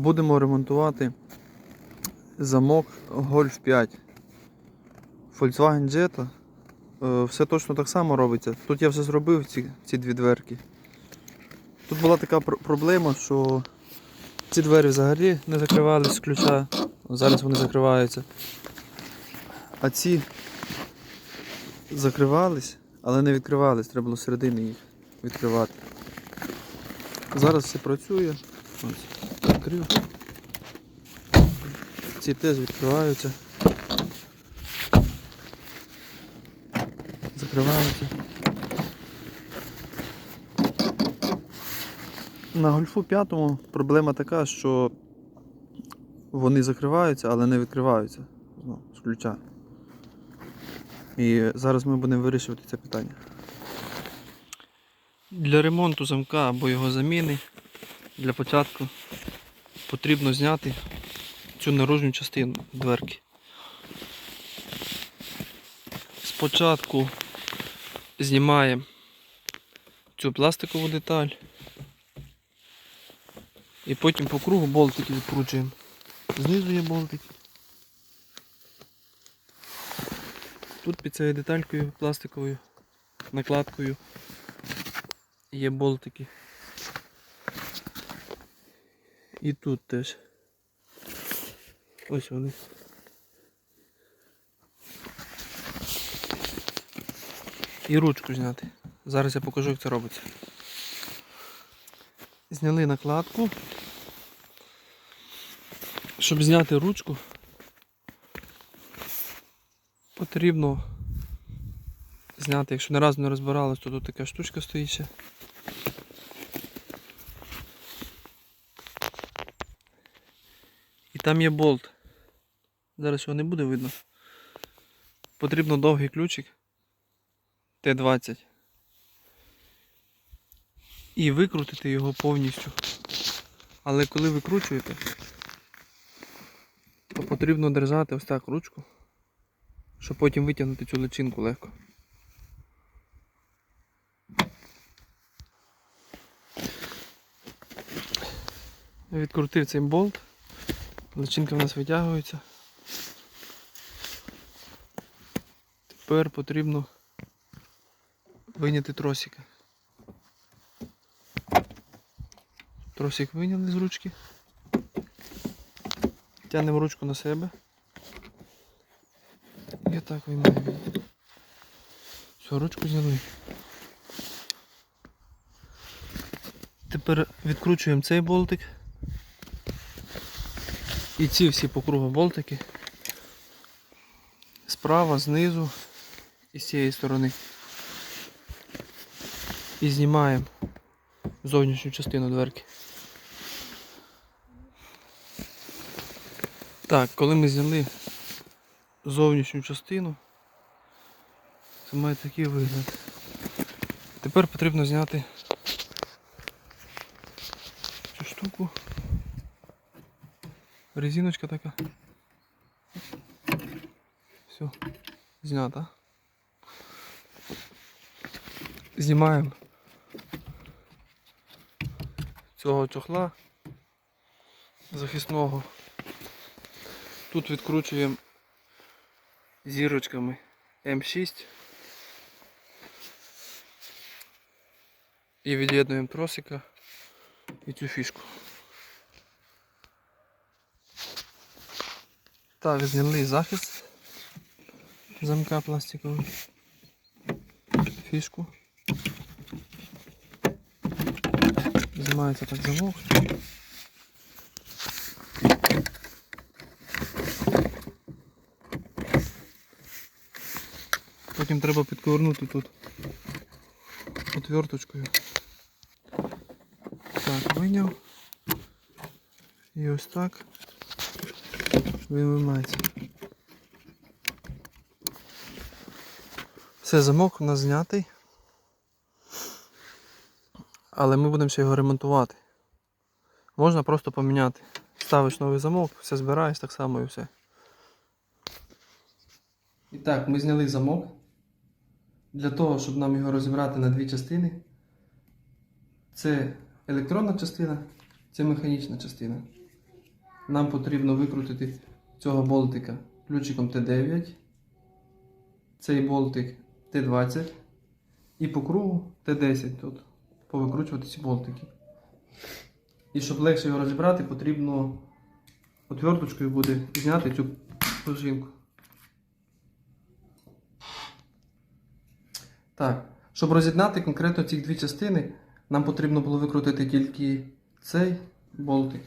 Будемо ремонтувати замок Golf 5. Volkswagen Jetta. Е, Все точно так само робиться. Тут я вже зробив ці, ці дві дверки. Тут була така пр- проблема, що ці двері взагалі не закривались з ключа. Зараз вони закриваються. А ці закривались, але не відкривались. Треба було середини їх відкривати. Зараз все працює. Ось, відкрив. Ці теж відкриваються. Закриваються. На гольфу п'ятому проблема така, що вони закриваються, але не відкриваються ну, з ключа. І зараз ми будемо вирішувати це питання. Для ремонту замка або його заміни для початку потрібно зняти цю наружну частину дверки. Спочатку знімаємо цю пластикову деталь і потім по кругу болтики відкручуємо. Знизу є болтики. Тут під цією деталькою пластиковою накладкою є болтики. І тут теж. Ось вони. І ручку зняти. Зараз я покажу, як це робиться. Зняли накладку. Щоб зняти ручку, потрібно зняти, якщо не разу не розбиралась, то тут така штучка стоїть ще. Там є болт. Зараз його не буде видно. Потрібно довгий ключик Т20. І викрутити його повністю. Але коли викручуєте, то потрібно держати ось так ручку, щоб потім витягнути цю личинку легко. Відкрутив цей болт. Личинка в нас витягується. Тепер потрібно виняти тросика. Тросик виняли з ручки. Тянемо ручку на себе. І так виймаємо. Все, ручку зняли. Тепер відкручуємо цей болтик. І ці всі по кругу болтики. Справа, знизу і з цієї сторони. І знімаємо зовнішню частину дверки. Так, коли ми зняли зовнішню частину, це має такий вигляд. Тепер потрібно зняти цю штуку. Резиночка така. Все, знята. Знімаємо цього чохла захисного. Тут відкручуємо зірочками М6 і від'єднуємо тросика і цю фішку. Так, зняли захист замка пластиковий. Фішку. Знімається так замок. Потім треба підковернути тут отверточкою. Так, виняв. І ось так. Він виймається. Все, замок у нас знятий. Але ми будемо ще його ремонтувати. Можна просто поміняти. Ставиш новий замок, все збираєш так само і все. І так, ми зняли замок. Для того, щоб нам його розібрати на дві частини. Це електронна частина, це механічна частина. нам потрібно викрутити цього болтика ключиком Т9, цей болтик Т20 і по кругу Т10 тут повикручувати ці болтики. І щоб легше його розібрати, потрібно отверточкою буде зняти цю пружинку. Так, щоб роз'єднати конкретно ці дві частини, нам потрібно було викрутити тільки цей болтик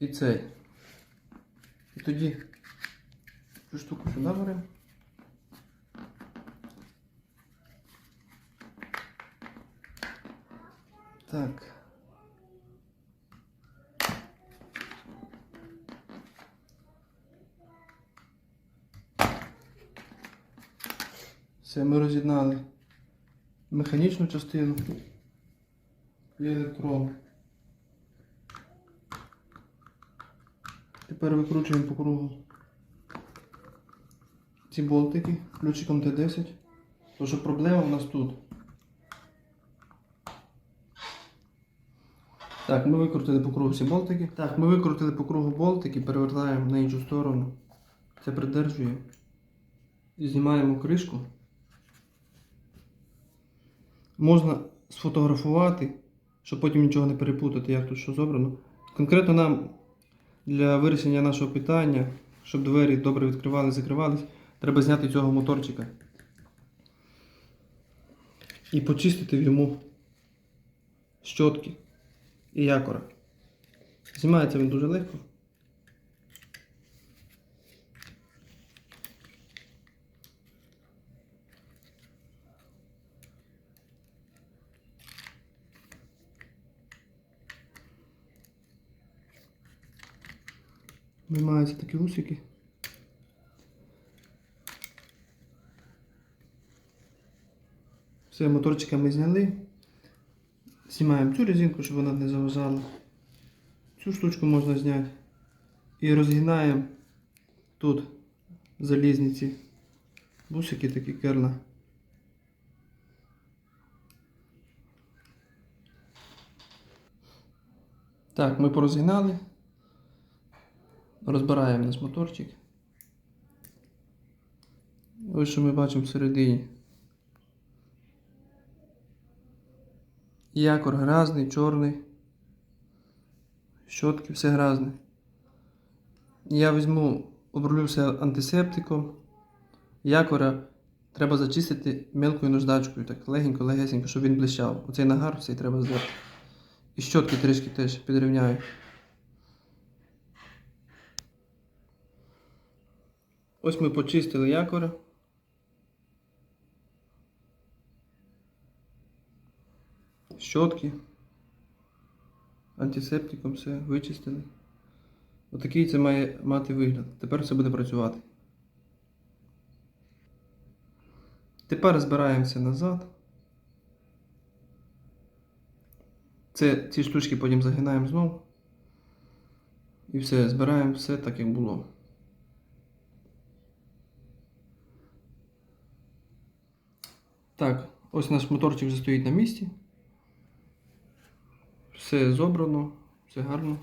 і цей. І тоді цю штуку сюди беремо. Так. Все, ми роз'єднали механічну частину і електронну. Тепер викручуємо по кругу ці болтики ключиком Т10. Тому що проблема у нас тут. Так, ми викрутили по кругу всі болтики. Так, ми викрутили по кругу болтики, перевертаємо на іншу сторону. Це придержуємо. І знімаємо кришку. Можна сфотографувати, щоб потім нічого не перепутати, як тут що зобрано. Конкретно нам для вирішення нашого питання, щоб двері добре відкривали, закривались, треба зняти цього моторчика. І почистити йому щотки і якора. Знімається він дуже легко. Виймаються такі усики. Все, моторчика ми зняли. Знімаємо цю резинку, щоб вона не заважала. Цю штучку можна зняти. І розгинаємо тут залізні ці бусики такі керна. Так, ми порозгинали. Розбираємо наш моторчик. Ось що ми бачимо всередині. Якор грязний, чорний. Щотки, все грязне. Я візьму, оброблю все антисептиком. Якора треба зачистити мелкою наждачкою, так легенько, легесенько, щоб він блищав. Оцей нагар цей треба здати. І щотки трішки теж підрівняю. Ось ми почистили якора. Щотки. Антисептиком все вичистили. Отакий це має мати вигляд. Тепер все буде працювати. Тепер збираємося назад. Це, ці штучки потім загинаємо знову. І все, збираємо все так, як було. Так, ось наш моторчик вже стоїть на місці. Все зобрано, все гарно.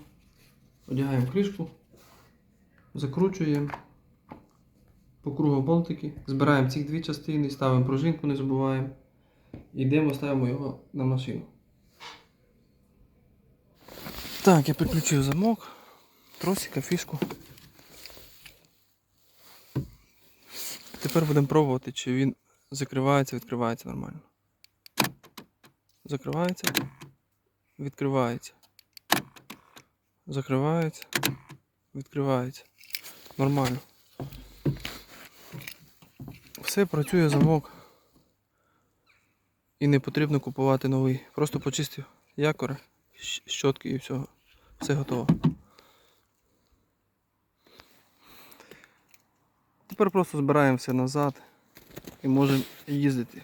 Одягаємо кришку, закручуємо по кругу болтики, збираємо ці дві частини, ставимо пружинку, не забуваємо. Йдемо, ставимо його на машину. Так, я підключив замок, тросика, фішку. Тепер будемо пробувати, чи він закривається, відкривається нормально. Закривається, відкривається. Закривається, відкривається. Нормально. Все працює замок. І не потрібно купувати новий. Просто почистив якори, щотки і всього. Все готово. Тепер просто збираємо все назад і можемо їздити.